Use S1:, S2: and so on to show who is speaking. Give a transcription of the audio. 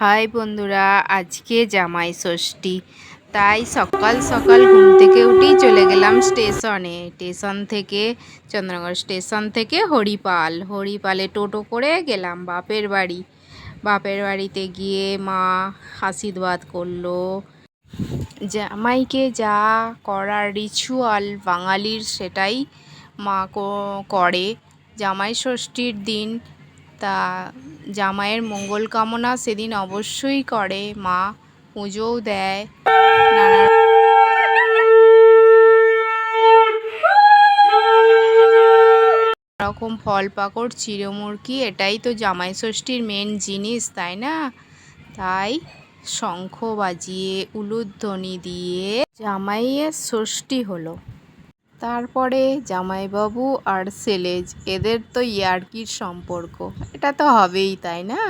S1: High বন্ধুরা, আজকে জামাই ষষ্ঠী। তাই সকাল সকাল ঘুম থেকে উঠেই চলে গেলাম স্টেশনে। স্টেশন থেকে, চন্দ্রনগর স্টেশন থেকে হরিপাল। হরিপালে টোটো করে গেলাম বাপের বাড়ি। বাপের বাড়িতে গিয়ে মা আশীর্বাদ করল। জামাইকে যা করার রিচুয়াল বাঙালির সেটাই মা করে। জামাই ষষ্ঠীর দিন তা জামাইয়ের মঙ্গল কামনা সেদিন অবশ্যই করে। মা পুজোও দেয়। রকম ফল পাকড় চিড়মুরকি এটাই তো জামাই ষষ্ঠীর মেন জিনিস, তাই না? তাই শঙ্খ বাজিয়ে, উলুধ্বনি দিয়ে জামাইয়ের ষষ্ঠী হলো। তারপরে জামাইবাবু আর সেলেজ এদের তো ইয়ার্কির সম্পর্ক। এটা তো হবেই তাই না?